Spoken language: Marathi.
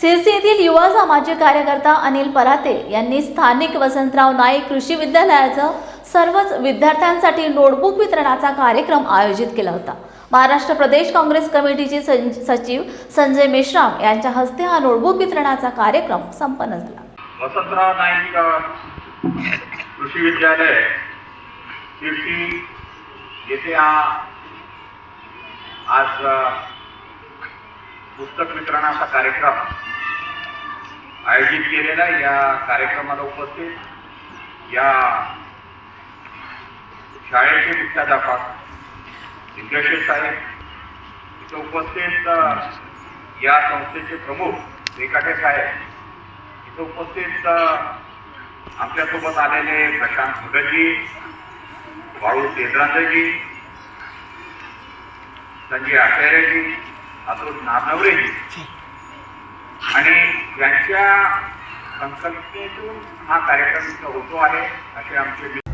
सिरसी येथील युवा सामाजिक कार्यकर्ता अनिल पराते यांनी स्थानिक वसंतराव नाईक कृषी विद्यालयाचं सर्वच विद्यार्थ्यांसाठी नोटबुक वितरणाचा कार्यक्रम आयोजित केला होता. महाराष्ट्र प्रदेश काँग्रेस कमिटीचे सचिव संजय मेश्राम यांच्या हस्ते हा नोटबुक वितरणाचा कार्यक्रम संपन्न झाला. वसंतराव नाईक कृषी विद्यालय येथे आज पुस्तक वितरणाचा कार्यक्रम आयोजित केलेला या कार्यक्रमाला उपस्थित या शाळेचे मुख्याध्यापक दिग्दर्शक साहेब इथं उपस्थित या संस्थेचे प्रमुख रेखाटे साहेब इथं उपस्थित आपल्यासोबत आमच्यासोबत आलेले प्रशांत भगतजी वाळू तेद्रांजजी संजय आचार्यजी अतुल नागनवरेजी आणि यांच्या संकल्पनेतून हा कार्यक्रम होतो आहे असे आमचे